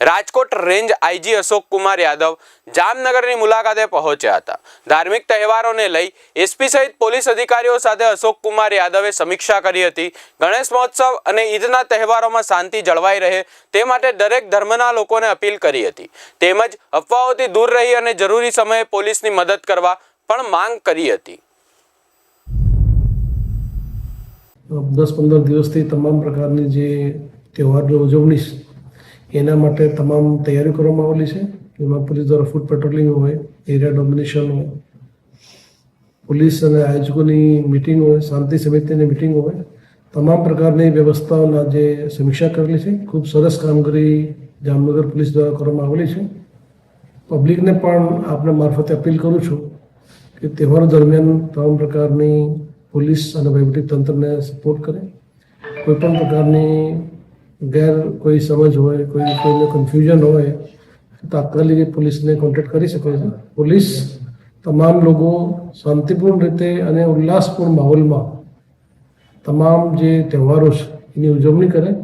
Rajkot range IG Ashok Kumar Yadav જામનગરની મુલાકાતે પહોંચ્યા હતા. ધાર્મિક તહેવારોને લઈ એસપી સહિત પોલીસ અધિકારીઓ સાથે અશોક કુમાર યાદવે સમીક્ષા કરી હતી. ગણેશ મહોત્સવ અને ઈદના તહેવારોમાં શાંતિ જળવાઈ રહે તે માટે દરેક ધર્મના લોકોને અપીલ કરી હતી. તેમજ અફવાઓથી દૂર રહી અને જરૂરી સમયે પોલીસની મદદ કરવા પણ માંગ કરી હતી. દસ પંદર દિવસથી તમામ પ્રકારની જે તહેવારની ઉજવણી એના માટે તમામ તૈયારીઓ કરવામાં આવેલી છે. એમાં પોલીસ દ્વારા ફૂડ પેટ્રોલિંગ હોય, એરિયા ડોમિનેશન હોય, પોલીસ અને આયોજકોની મિટિંગ હોય, શાંતિ સમિતિની મિટિંગ હોય, તમામ પ્રકારની વ્યવસ્થાઓના જે સમીક્ષા કરેલી છે, ખૂબ સરસ કામગીરી જામનગર પોલીસ દ્વારા કરવામાં આવેલી છે. પબ્લિકને પણ આપણે મારફતે અપીલ કરું છું કે તહેવારો દરમિયાન તમામ પ્રકારની પોલીસ અને વહીવટી તંત્રને સપોર્ટ કરે. કોઈપણ પ્રકારની ગેર કોઈ સમજ હોય, કોઈ, કોઈને કન્ફ્યુઝન હોય તાત્કાલિક પોલીસને કોન્ટેક્ટ કરી શકે છે. પોલીસ તમામ લોકો શાંતિપૂર્ણ રીતે અને ઉલ્લાસપૂર્ણ માહોલમાં તમામ જે તહેવારો છે, એની ઉજવણી કરે.